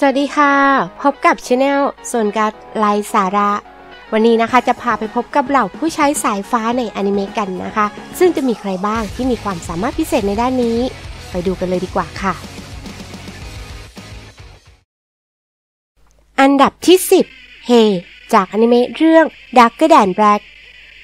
สวัสดีค่ะ พบกับช anel ส่วนการไลสาระ วันนี้นะคะจะพาไปพบกับเหล่าผู้ใช้สายฟ้าในอนิเมะกันนะคะ ซึ่งจะมีใครบ้างที่มีความสามารถพิเศษในด้านนี้ ไปดูกันเลยดีกว่าค่ะ อันดับที่ 10 เฮจากอนิเมะเรื่อง Darker Than Black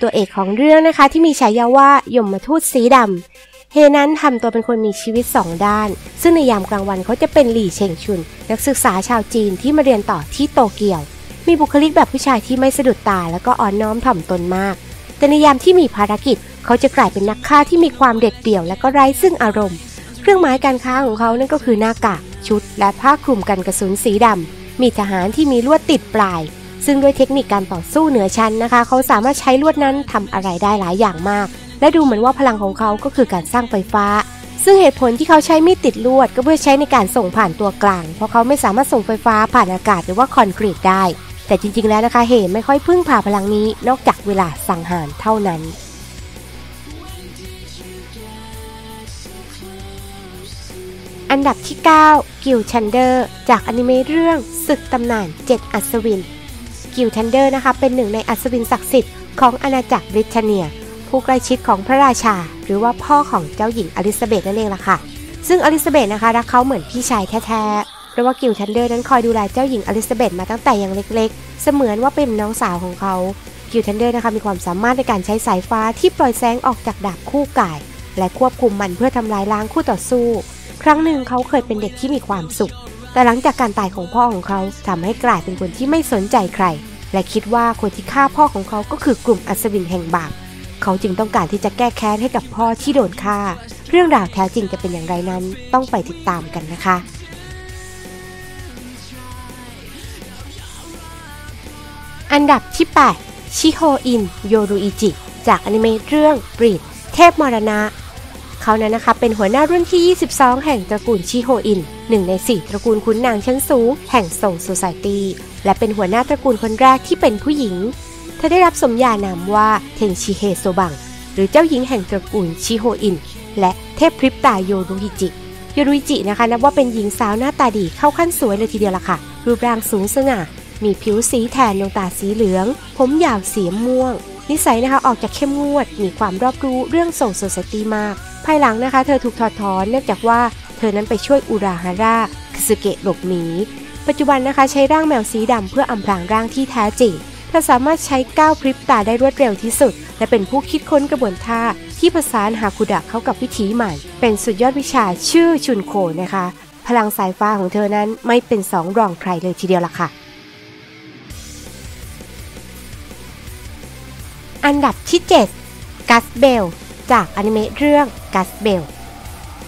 ตัวเอกของเรื่องนะคะที่มีฉายาว่ายมมาทูตสีดำ เฮนั้นทำตัวเป็นคนมีชีวิตสองด้าน ซึ่งในยามกลางวันเขาจะเป็นหลี่เชงชุน นักศึกษาชาวจีนที่มาเรียนต่อที่โตเกียว มีบุคลิกแบบผู้ชายที่ไม่สะดุดตาแล้วก็อ่อนน้อมถ่อมตนมาก แต่ในยามที่มีภารกิจ เขาจะกลายเป็นนักฆ่าที่มีความเด็ดเดี่ยวและก็ไร้ซึ่งอารมณ์ เครื่องหมายการค้าของเขานั่นก็คือหน้ากากชุด และผ้าคลุมกันกระสุนสีดำมีทหารที่มีลวดติดปลาย ซึ่งด้วยเทคนิคการต่อสู้เหนือชั้นนะคะ เขาสามารถใช้ลวดนั้นทำอะไรได้หลายอย่างมาก และดูเหมือนว่าพลังของเขาก็คือการสร้างไฟฟ้า ซึ่งเหตุผลที่เขาใช้มีดติดลวดก็เพื่อใช้ในการส่งผ่านตัวกลาง เพราะเขาไม่สามารถส่งไฟฟ้าผ่านอากาศหรือว่าคอนกรีตได้ แต่จริง ๆ แล้วนะคะเหตุไม่ค่อยพึ่งพาพลังนี้ นอกจากเวลาสังหารเท่านั้นอันดับที่ 9 กิลชันเดอร์ จากอนิเมะเรื่องศึกตำนาน 7 อัศวิน กิลชันเดอร์นะคะ เป็นหนึ่งในอัศวินศักดิ์สิทธิ์ของอาณาจักรบริเทเนีย ผู้ใกล้ชิดของพระราชา หรือว่าพ่อของเจ้าหญิงอลิซาเบธนั่นเองล่ะค่ะ ซึ่งอลิซาเบธนะคะรักเขาเหมือนพี่ชายแท้ๆ เพราะว่ากิลทันเดอร์นั้นคอยดูแลเจ้าหญิงอลิซาเบธมาตั้งแต่ยังเล็กๆ เสมือนว่าเป็นน้องสาวของเขากิลทันเดอร์นะคะมีความสามารถในการใช้สายฟ้าที่ปล่อยแสงออกจากดาบคู่กาย และควบคุมมันเพื่อทำลายล้างคู่ต่อสู้ ครั้งหนึ่งเขาเคยเป็นเด็กที่มีความสุข แต่หลังจากการตายของพ่อของเขาทำให้กลายเป็นคนที่ไม่สนใจใคร และคิดว่าคนที่ฆ่าพ่อของเขาก็คือกลุ่มอัศวินแห่งบาป เขาจึงต้องการที่จะแก้แค้นให้กับพ่อที่โดนฆ่า เรื่องราวแท้จริงจะเป็นอย่างไรนั้นต้องไปติดตามกันนะคะอันดับที่ 8 ชิโฮอิน โยรุอิจิ จากอนิเมะเรื่องบรีดเทพมรณะ เขานั้นนะคะเป็นหัวหน้ารุ่นที่ 22 แห่งตระกูลชิโฮอิน หนึ่งใน 4 ตระกูลขุนนางชั้นสูง แห่งโซโซไซตี้ และเป็นหัวหน้าตระกูลคนแรกที่เป็นผู้หญิง ธอได้รับสมญานามว่าเทนชิเฮโซบัง หรือเจ้าหญิงแห่งตระกูลชิโฮอิน และเทพพริบตาโยรุฮิจิ โยรุฮิจินะคะนับว่าเป็นหญิงสาวหน้าตาดีเข้าขั้นสวยเลยทีเดียวล่ะค่ะ รูปร่างสูงสง่า มีผิวสีแทนดวงตาสีเหลือง ผมยาวสีม่วง นิสัยนะคะออกจากเข้มงวด มีความรอบรู้เรื่องส่งโซซตี้มาก ภายหลังนะคะ เธอถูกถอดถอนเนื่องจากว่าเธอนั้นไปช่วยอุราฮาร่าคสึเกะหลบหนี ปัจจุบันนะคะใช้ร่างแมวสีดำเพื่ออำพรางร่างที่แท้จริง เธอสามารถใช้ก้าวพริบตาได้รวดเร็วที่สุด และเป็นผู้คิดค้นกระบวนท่าที่ผสานหาคุดะเข้ากับวิถีใหม่ เป็นสุดยอดวิชาชื่อชุนโคนะคะ พลังสายฟ้าของเธอนั้นไม่เป็นสองรองใครเลยทีเดียวล่ะค่ะ อันดับที่ 7 กัสเบล จากอนิเมะเรื่องกัสเบล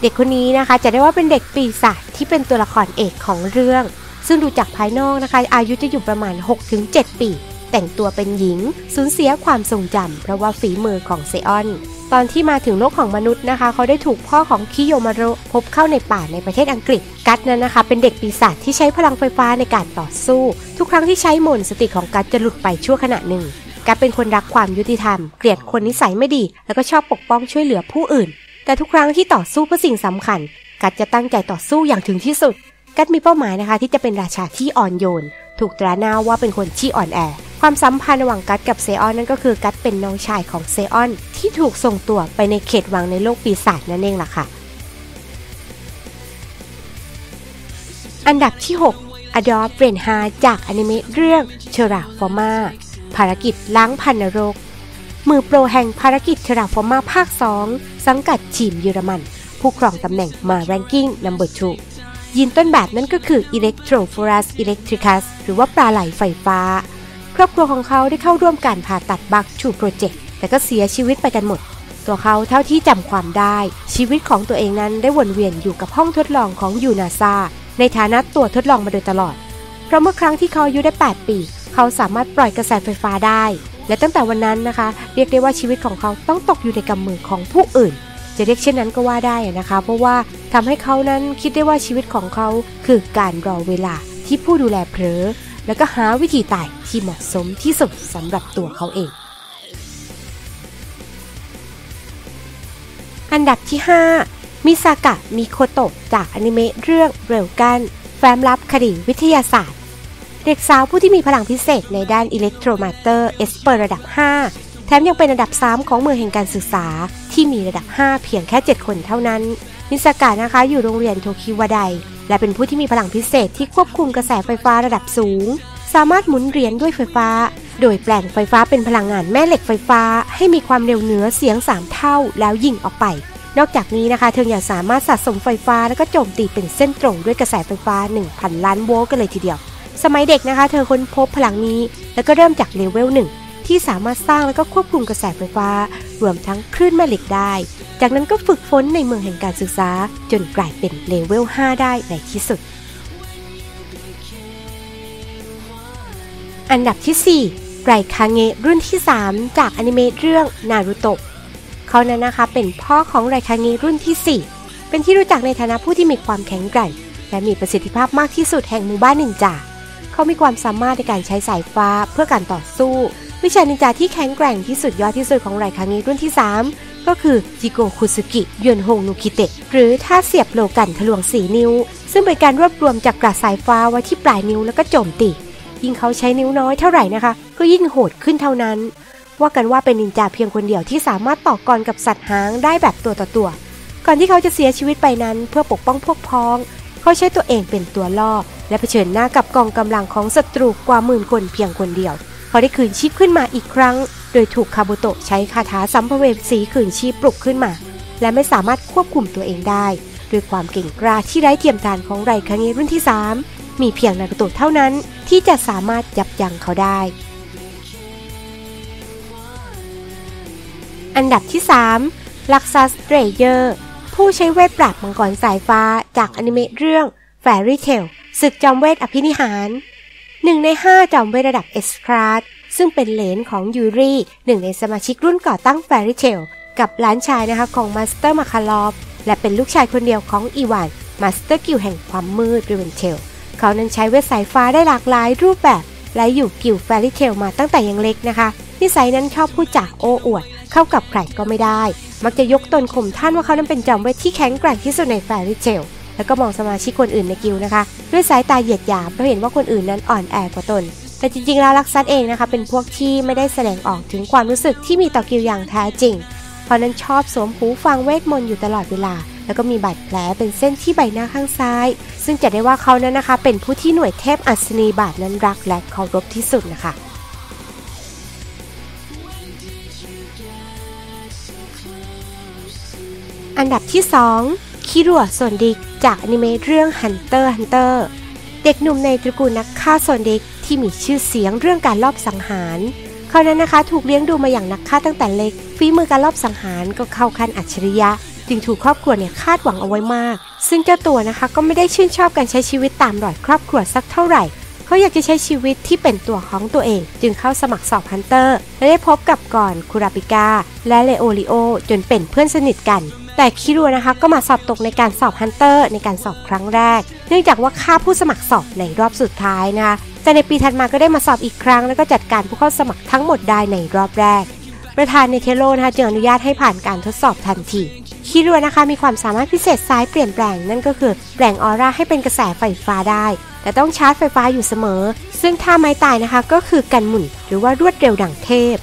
เด็กคนนี้นะคะจะได้ว่าเป็นเด็กปีศาจที่เป็นตัวละครเอกของเรื่อง ซึ่งดูจากภายนอกนะคะ อายุจะอยู่ประมาณ 6-7 ปี แต่งตัวเป็นหญิง สูญเสียความทรงจำเพราะว่าฝีมือของเซออน ตอนที่มาถึงโลกของมนุษย์นะคะ เขาได้ถูกพ่อของคิโยมารุพบเข้าในป่าในประเทศอังกฤษ กัตนั้นนะคะ เป็นเด็กปีศาจที่ใช้พลังไฟฟ้าในการต่อสู้ ทุกครั้งที่ใช้มนสติของกัตจะหลุดไปชั่วขณะหนึ่ง กัตเป็นคนรักความยุติธรรม เกลียดคนนิสัยไม่ดี แล้วก็ชอบปกป้องช่วยเหลือผู้อื่น แต่ทุกครั้งที่ต่อสู้เพื่อสิ่งสำคัญ กัตจะตั้งใจต่อสู้อย่างถึงที่สุด กัตมีเป้าหมายนะคะ ที่จะเป็นราชาที่อ่อนโยน ถูกตราหน้าว่าเป็นคนที่อ่อนแอ ความสัมพันธ์ระหว่างกัตกับเซออนนั่นก็คือกัตเป็นน้องชายของเซออน ที่ถูกส่งตัวไปในเขตวังในโลกปีศาจนั่นเองล่ะค่ะ อันดับที่6 Adolf r e n h a จากอนิเมะเรื่องเชราฟอร์มาภารกิจล้างพันนรก มือโปรแห่งภารกิจเชราฟอร์มาภาค 2 สังกัดทีมเยอรมัน ผู้ครองตำแหน่งมาแรงกิ้งนัมเบอร์2ยินต้นแบบนั่นก็คือ Electrophorus Electricus หรือว่าปลาไหลไฟฟ้า ครอบครัวของเขาได้เข้าร่วมการผ่าตัดบักชูโปรเจกต์แต่ก็เสียชีวิตไปกันหมด ตัวเขาเท่าที่จำความได้ ชีวิตของตัวเองนั้นได้วนเวียนอยู่กับห้องทดลองของยูนาซาในฐานะตัวทดลองมาโดยตลอด เพราะเมื่อครั้งที่เขาอายุได้ 8 ปี เขาสามารถปล่อยกระแสไฟฟ้าได้ และตั้งแต่วันนั้นนะคะ เรียกได้ว่าชีวิตของเขาต้องตกอยู่ในกำมือของผู้อื่น จะเรียกเช่นนั้นก็ว่าได้นะคะ เพราะว่าทำให้เขานั้นคิดได้ว่าชีวิตของเขาคือการรอเวลาที่ผู้ดูแลเผลอ แล้วก็หาวิธีตายที่เหมาะสมที่สุดสำหรับตัวเขาเอง อันดับที่ 5 มิซากะมิโคโตะจากอนิเมะเรื่องเรลกันแฟ้มลับคดีวิทยาศาสตร์ เด็กสาวผู้ที่มีพลังพิเศษในด้านอิเล็กโทรมาเตอร์เอสเปอร์ระดับ 5 แถมยังเป็นระดับ 3 ของเมืองแห่งการศึกษาที่มีระดับ 5 เพียงแค่ 7 คนเท่านั้นนิสากานะคะอยู่โรงเรียนโทคิวาได และเป็นผู้ที่มีพลังพิเศษที่ควบคุมกระแสไฟฟ้าระดับสูง สามารถหมุนเหรียญด้วยไฟฟ้า โดยแปลงไฟฟ้าเป็นพลังงานแม่เหล็กไฟฟ้า ให้มีความเร็วเหนือเสียง 3 เท่า แล้วยิงออกไป นอกจากนี้นะคะ เธอยังสามารถสะสมไฟฟ้าแล้วก็โจมตีเป็นเส้นตรงด้วยกระแสไฟฟ้า 1,000 ล้านโวลต์กันเลยทีเดียว สมัยเด็กนะคะ เธอค้นพบพลังนี้ แล้วก็เริ่มจากเลเวลหนึ่งที่สามารถสร้างแล้วก็ควบคุมกระแสไฟฟ้า รวมทั้งคลื่นแม่เหล็กได้ จากนั้นก็ฝึกฝนในเมืองแห่งการศึกษา จนกลายเป็นเลเวล 5 ได้ในที่สุด อันดับที่ 4 ไรคาเงะรุ่นที่ 3 จากอนิเมะเรื่องนารูโตะเขานั้นนะคะเป็นพ่อของไรคาเงะรุ่นที่ 4 เป็นที่รู้จักในฐานะผู้ที่มีความแข็งแกร่ง และมีประสิทธิภาพมากที่สุดแห่งหมู่บ้านนินจาเขามีความสามารถในการใช้สายฟ้าเพื่อการต่อสู้ วิชานินจาที่แข็งแกร่งที่สุดยอดที่สุดของไรคาเงะรุ่นที่ 3 ก็คือจิโกคุซุกิยอนฮงนุกิเตะหรือท่าเสียบโลกันทะลวงสีนิ้ว ซึ่งเป็นการรวบรวมจากกระสายฟ้าไว้ที่ปลายนิ้วแล้วก็โจมตี ยิ่งเขาใช้นิ้วน้อยเท่าไหร่นะคะ ก็ยิ่งโหดขึ้นเท่านั้น ว่ากันว่าเป็นนินจาเพียงคนเดียวที่สามารถต่อกรกับสัตว์หางได้แบบตัวต่อตัว ก่อนที่เขาจะเสียชีวิตไปนั้น เพื่อปกป้องพวกพ้อง เขาใช้ตัวเองเป็นตัวล่อและเผชิญหน้ากับกองกำลังของศัตรูกว่าหมื่นคนเพียงคนเดียว เขาได้คืนชีพขึ้นมาอีกครั้ง โดยถูกคาบุโตะใช้คาถาสัมภเวสีคืนชีพปลุกขึ้นมา และไม่สามารถควบคุมตัวเองได้ ด้วยความเก่งกล้าที่ไร้เทียมทานของไรคังเงรุ่นที่ 3 มีเพียงนารุโตะเท่านั้นที่จะสามารถยับยั้งเขาได้ อันดับที่ 3 ลักซัสเรเยอร์ ผู้ใช้เวทปราบมังกรสายฟ้าจากอนิเมะเรื่อง Fairy Tail ศึกจอมเวทอภินิหารหนึ่งใน5จอมเวทระดับเอสคราส ซึ่งเป็นเหลนของยูรีหนึ่งในสมาชิกรุ่นก่อตั้ง Fairy Tail กับหลานชายนะคะของมาสเตอร์มาคาลอฟและเป็นลูกชายคนเดียวของอีวานมาสเตอร์กิลแห่งความมืดริเวนเทลเขานั้นใช้เวทสายฟ้าได้หลากหลายรูปแบบ และอยู่กิลแฟรี่เทลมาตั้งแต่ยังเล็กนะคะ นิสัยนั้นชอบพูดจาโอ้อวด เข้ากับใครก็ไม่ได้ มักจะยกตนข่มท่านว่าเขานั้นเป็นจอมเวทที่แข็งแกร่งที่สุดในแฟรี่เทลแล้วก็มองสมาชิกคนอื่นในกิลนะคะ ด้วยสายตาเหยียดหยามเพราะเห็นว่าคนอื่นนั้นอ่อนแอกว่าตน แต่จริงๆแล้วลักซัดเองนะคะเป็นพวกที่ไม่ได้แสดงออกถึงความรู้สึกที่มีต่อกิลอย่างแท้จริง เพราะนั้นชอบสวมหูฟังเวทมนต์อยู่ตลอดเวลา แล้วก็มีบาดแผลเป็นเส้นที่ใบหน้าข้างซ้าย ซึ่งจะได้ว่าเขานั้นนะคะ เป็นผู้ที่หน่วยเทพอัศนีบาทนั้นรักและเคารพที่สุดนะคะอันดับที่ 2 คิรัวโซนดิกจากอนิเมะเรื่อง Hunter Hunter เด็กหนุ่มในตระกูลนักฆ่าโซนดิก ที่มีชื่อเสียงเรื่องการลอบสังหาร เขานั้นนะคะถูกเลี้ยงดูมาอย่างนักฆ่าตั้งแต่เล็ก ฝีมือการลอบสังหารก็เข้าขั้นอัจฉริยะ จึงถูกครอบครัวเนี่ยคาดหวังเอาไว้มาก ซึ่งเจ้าตัวนะคะก็ไม่ได้ชื่นชอบการใช้ชีวิตตามรอยครอบครัวสักเท่าไหร่ เขาอยากจะใช้ชีวิตที่เป็นตัวของตัวเอง จึงเข้าสมัครสอบฮันเตอร์และได้พบกับก่อนคูราปิกาและเลโอริโอจนเป็นเพื่อนสนิทกันแต่คิรัวนะคะก็มาสอบตกในการสอบฮันเตอร์ในการสอบครั้งแรก เนื่องจากว่าค่าผู้สมัครสอบในรอบสุดท้ายนะคะ แต่ในปีถัดมาก็ได้มาสอบอีกครั้ง แล้วก็จัดการผู้เข้าสมัครทั้งหมดได้ในรอบแรก ประธานเนเทโลนะคะจึงอนุญาตให้ผ่านการทดสอบทันทีคิรัวนะคะมีความสามารถพิเศษซ้ายเปลี่ยนแปลงนั่นก็คือแปลงออร่าให้เป็นกระแสไฟฟ้าได้ แต่ต้องชาร์จไฟฟ้าอยู่เสมอ ซึ่งท่าไม้ตายนะคะก็คือกันหมุนหรือว่ารวดเร็วดังเทพ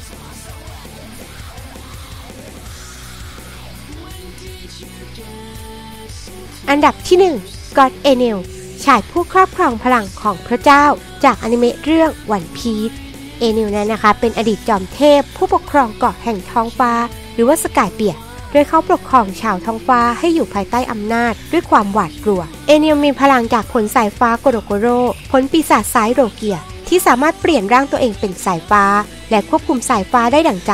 อันดับที่ 1 God e n e l ชายผู้ครอบครองพลังของพระเจ้า จากอนิเมะเรื่องวันพีซเอนิลนั้นนะคะ เป็นอดีตจอมเทพ ผู้ปกครองเกาะแห่งท้องฟ้า หรือว่าสกายเปียกโดยเขาปกครองชาวท้องฟ้าให้อยู่ภายใต้อำนาจด้วยความหวาดกลัว เอนิลมีพลังจากผลสายฟ้าโกโรโกโร ผลปีศาจสายโรเกีย ที่สามารถเปลี่ยนร่างตัวเองเป็นสายฟ้า และควบคุมสายฟ้าได้ดั่งใจ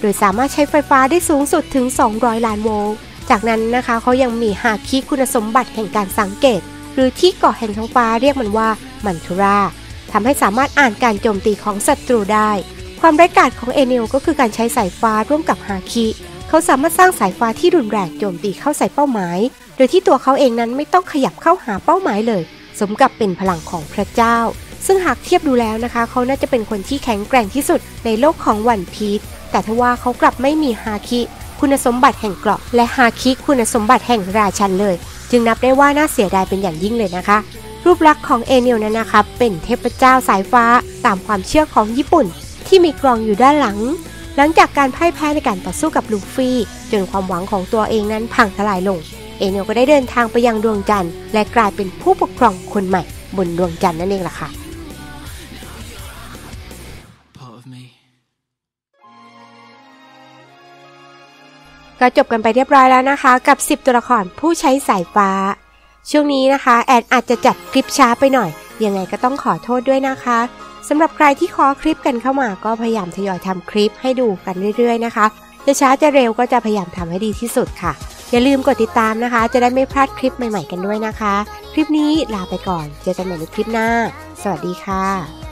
โดยสามารถใช้ไฟฟ้าได้สูงสุดถึง 200 ล้านโวลต์ จากนั้นนะคะเขายังมีฮาคิคุณสมบัติแห่งการสังเกต หรือที่เกาะแห่งท้องฟ้าเรียกมันว่ามันทุราทำให้สามารถอ่านการโจมตีของศัตรูได้ ความไร้กาจของเอเนลก็คือการใช้สายฟ้าร่วมกับฮาคิเขาสามารถสร้างสายฟ้าที่รุนแรงโจมตีเข้าใส่เป้าหมาย โดยที่ตัวเขาเองนั้นไม่ต้องขยับเข้าหาเป้าหมายเลย สมกับเป็นพลังของพระเจ้า ซึ่งหากเทียบดูแล้วนะคะ เขาน่าจะเป็นคนที่แข็งแกร่งที่สุดในโลกของวันพีชแต่ทว่าเขากลับไม่มีฮาคิ คุณสมบัติแห่งเกราะ และฮาคิคุณสมบัติแห่งราชันเลย จึงนับได้ว่าน่าเสียดายเป็นอย่างยิ่งเลยนะคะ รูปลักษณ์ของเอเนียลนั้นนะคะเป็นเทพเจ้าสายฟ้าตามความเชื่อของญี่ปุ่น ที่มีกรองอยู่ด้านหลัง หลังจากการพ่ายแพ้ในการต่อสู้กับลูฟี่จนความหวังของตัวเองนั้นพังทลายลง เอเนียลก็ได้เดินทางไปยังดวงจันทร์และกลายเป็นผู้ปกครองคนใหม่บนดวงจันทร์นั่นเองล่ะค่ะ ก็จบกันไปเรียบร้อยแล้วนะคะ กับ 10 ตัวละครผู้ใช้สายฟ้า ช่วงนี้นะคะ แอดอาจจะจัดคลิปช้าไปหน่อย ยังไงก็ต้องขอโทษด้วยนะคะสำหรับใครที่ขอคลิปกันเข้ามาก็พยายามทยอยทำคลิปให้ดูกันเรื่อยๆนะคะจะช้าจะเร็วก็จะพยายามทำให้ดีที่สุดค่ะ อย่าลืมกดติดตามนะคะ จะได้ไม่พลาดคลิปใหม่ๆกันด้วยนะคะ คลิปนี้ลาไปก่อน เจอกันใหม่ในคลิปหน้า สวัสดีค่ะ